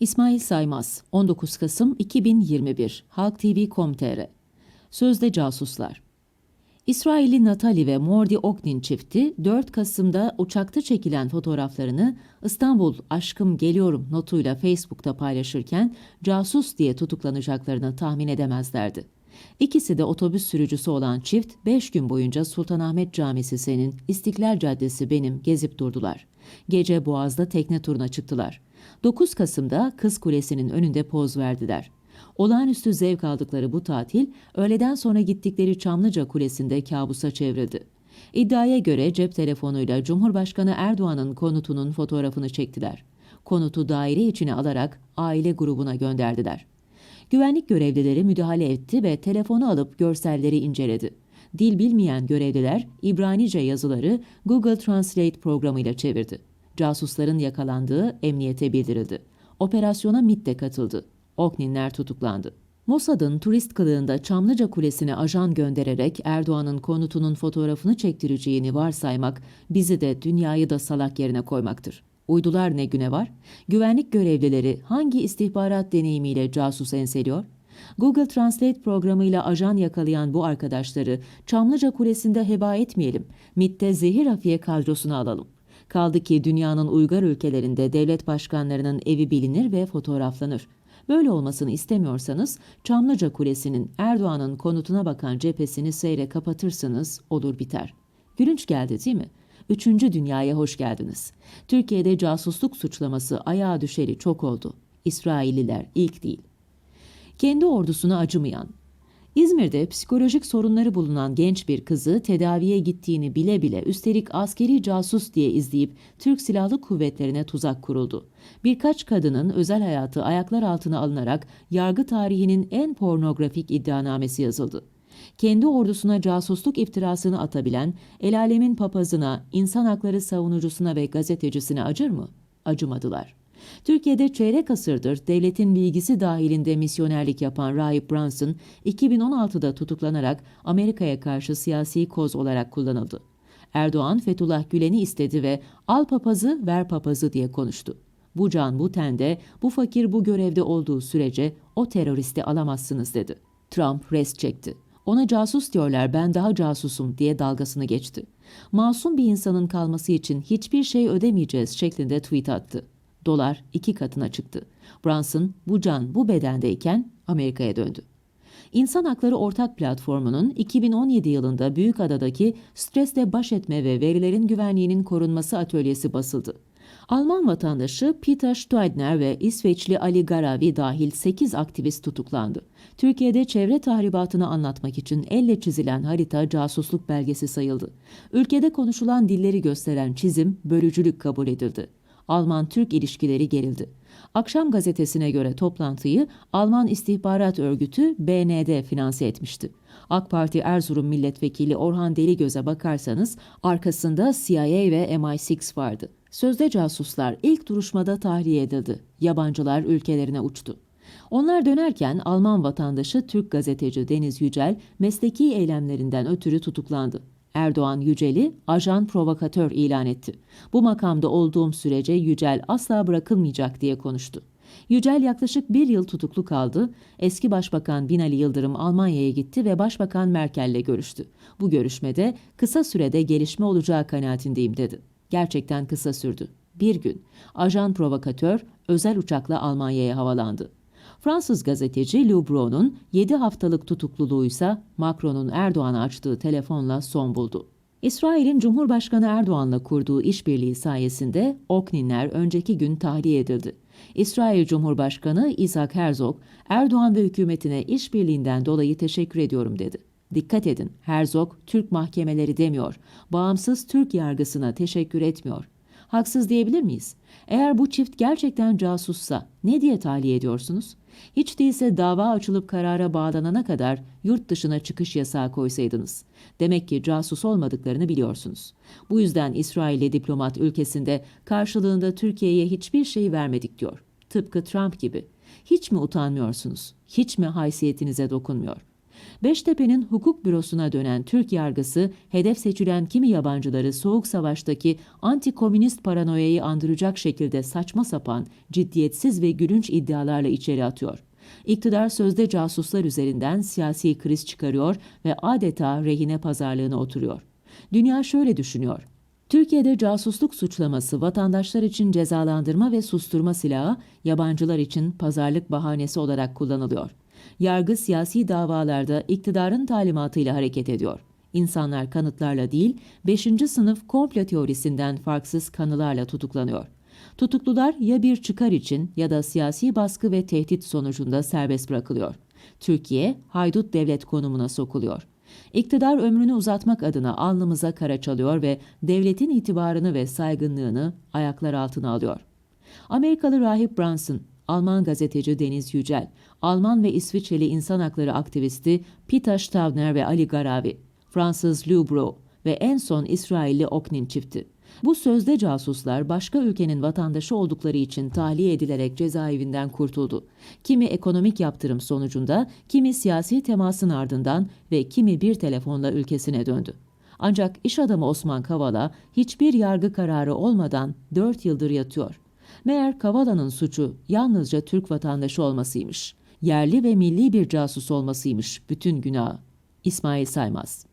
İsmail Saymaz, 19 Kasım 2021, Halk TV.com.tr Sözde Casuslar İsrailli Natali ve Mordi Oknin çifti 4 Kasım'da uçakta çekilen fotoğraflarını İstanbul aşkım geliyorum notuyla Facebook'ta paylaşırken casus diye tutuklanacaklarını tahmin edemezlerdi. İkisi de otobüs sürücüsü olan çift 5 gün boyunca Sultanahmet Camisi senin, İstiklal Caddesi benim gezip durdular. Gece Boğaz'da tekne turuna çıktılar. 9 Kasım'da Kız Kulesi'nin önünde poz verdiler. Olağanüstü zevk aldıkları bu tatil, öğleden sonra gittikleri Çamlıca Kulesi'nde kabusa çevrildi. İddiaya göre cep telefonuyla Cumhurbaşkanı Erdoğan'ın konutunun fotoğrafını çektiler. Konutu daire içine alarak aile grubuna gönderdiler. Güvenlik görevlileri müdahale etti ve telefonu alıp görselleri inceledi. Dil bilmeyen görevliler İbranice yazıları Google Translate programıyla çevirdi. Casusların yakalandığı emniyete bildirildi. Operasyona MIT de katıldı. Okninler tutuklandı. Mossad'ın turist kılığında Çamlıca Kulesi'ne ajan göndererek Erdoğan'ın konutunun fotoğrafını çektireceğini varsaymak bizi de dünyayı da salak yerine koymaktır. Uydular ne güne var? Güvenlik görevlileri hangi istihbarat deneyimiyle casus enseliyor? Google Translate programıyla ajan yakalayan bu arkadaşları Çamlıca Kulesi'nde heba etmeyelim. MIT'te zehir afiye kadrosuna alalım. Kaldı ki dünyanın uygar ülkelerinde devlet başkanlarının evi bilinir ve fotoğraflanır. Böyle olmasını istemiyorsanız Çamlıca Kulesi'nin Erdoğan'ın konutuna bakan cephesini seyre kapatırsınız olur biter. Gülünç geldi değil mi? Üçüncü dünyaya hoş geldiniz. Türkiye'de casusluk suçlaması ayağa düşeli çok oldu. İsrailliler ilk değil. Kendi ordusuna acımayan, İzmir'de psikolojik sorunları bulunan genç bir kızı tedaviye gittiğini bile bile üstelik askeri casus diye izleyip Türk Silahlı Kuvvetlerine tuzak kuruldu. Birkaç kadının özel hayatı ayaklar altına alınarak yargı tarihinin en pornografik iddianamesi yazıldı. Kendi ordusuna casusluk iftirasını atabilen, el alemin papazına, insan hakları savunucusuna ve gazetecisine acır mı? Acımadılar. Türkiye'de çeyrek asırdır devletin bilgisi dahilinde misyonerlik yapan Rahip Brunson, 2016'da tutuklanarak Amerika'ya karşı siyasi koz olarak kullanıldı. Erdoğan Fethullah Gülen'i istedi ve al papazı ver papazı diye konuştu. Bu can bu tende, bu fakir bu görevde olduğu sürece o teröristi alamazsınız dedi. Trump rest çekti. Ona casus diyorlar ben daha casusum diye dalgasını geçti. Masum bir insanın kalması için hiçbir şey ödemeyeceğiz şeklinde tweet attı. Dolar iki katına çıktı. Brunson bu can bu bedendeyken Amerika'ya döndü. İnsan Hakları Ortak Platformu'nun 2017 yılında Büyükada'daki stresle baş etme ve verilerin güvenliğinin korunması atölyesi basıldı. Alman vatandaşı Peter Steudner ve İsveçli Ali Garavi dahil 8 aktivist tutuklandı. Türkiye'de çevre tahribatını anlatmak için elle çizilen harita casusluk belgesi sayıldı. Ülkede konuşulan dilleri gösteren çizim bölücülük kabul edildi. Alman-Türk ilişkileri gerildi. Akşam gazetesine göre toplantıyı Alman İstihbarat Örgütü BND finanse etmişti. AK Parti Erzurum Milletvekili Orhan Deligöz'e bakarsanız arkasında CIA ve MI6 vardı. Sözde casuslar ilk duruşmada tahliye edildi. Yabancılar ülkelerine uçtu. Onlar dönerken Alman vatandaşı Türk gazeteci Deniz Yücel mesleki eylemlerinden ötürü tutuklandı. Erdoğan Yücel'i ajan provokatör ilan etti. Bu makamda olduğum sürece Yücel asla bırakılmayacak diye konuştu. Yücel yaklaşık bir yıl tutuklu kaldı. Eski Başbakan Binali Yıldırım Almanya'ya gitti ve Başbakan Merkel'le görüştü. Bu görüşmede kısa sürede gelişme olacağı kanaatindeyim dedi. Gerçekten kısa sürdü. Bir gün. Ajan provokatör özel uçakla Almanya'ya havalandı. Fransız gazeteci Lubron'un 7 haftalık tutukluluğu ise Macron'un Erdoğan'a açtığı telefonla son buldu. İsrail'in Cumhurbaşkanı Erdoğan'la kurduğu işbirliği sayesinde Okninler önceki gün tahliye edildi. İsrail Cumhurbaşkanı Isaac Herzog, Erdoğan ve hükümetine işbirliğinden dolayı teşekkür ediyorum dedi. Dikkat edin, Herzog Türk mahkemeleri demiyor, bağımsız Türk yargısına teşekkür etmiyor. Haksız diyebilir miyiz? Eğer bu çift gerçekten casussa ne diye tahliye ediyorsunuz? Hiç değilse dava açılıp karara bağlanana kadar yurt dışına çıkış yasağı koysaydınız. Demek ki casus olmadıklarını biliyorsunuz. Bu yüzden İsrail'e diplomat ülkesinde karşılığında Türkiye'ye hiçbir şey vermedik diyor. Tıpkı Trump gibi. Hiç mi utanmıyorsunuz? Hiç mi haysiyetinize dokunmuyor? Beştepe'nin hukuk bürosuna dönen Türk yargısı, hedef seçilen kimi yabancıları Soğuk Savaş'taki anti-komünist paranoyayı andıracak şekilde saçma sapan, ciddiyetsiz ve gülünç iddialarla içeri atıyor. İktidar sözde casuslar üzerinden siyasi kriz çıkarıyor ve adeta rehine pazarlığına oturuyor. Dünya şöyle düşünüyor. Türkiye'de casusluk suçlaması vatandaşlar için cezalandırma ve susturma silahı, yabancılar için pazarlık bahanesi olarak kullanılıyor. Yargı siyasi davalarda iktidarın talimatıyla hareket ediyor. İnsanlar kanıtlarla değil, 5. sınıf komplo teorisinden farksız kanılarla tutuklanıyor. Tutuklular ya bir çıkar için ya da siyasi baskı ve tehdit sonucunda serbest bırakılıyor. Türkiye, haydut devlet konumuna sokuluyor. İktidar ömrünü uzatmak adına alnımıza kara çalıyor ve devletin itibarını ve saygınlığını ayaklar altına alıyor. Amerikalı rahip Brunson, Alman gazeteci Deniz Yücel, Alman ve İsviçreli insan hakları aktivisti Pita Stavner ve Ali Garavi, Fransız Lubro ve en son İsrailli Oknin çifti. Bu sözde casuslar başka ülkenin vatandaşı oldukları için tahliye edilerek cezaevinden kurtuldu. Kimi ekonomik yaptırım sonucunda, kimi siyasi temasın ardından ve kimi bir telefonla ülkesine döndü. Ancak iş adamı Osman Kavala hiçbir yargı kararı olmadan 4 yıldır yatıyor. Meğer Kavala'nın suçu yalnızca Türk vatandaşı olmasıymış. Yerli ve milli bir casus olmasıymış bütün günahı. İsmail Saymaz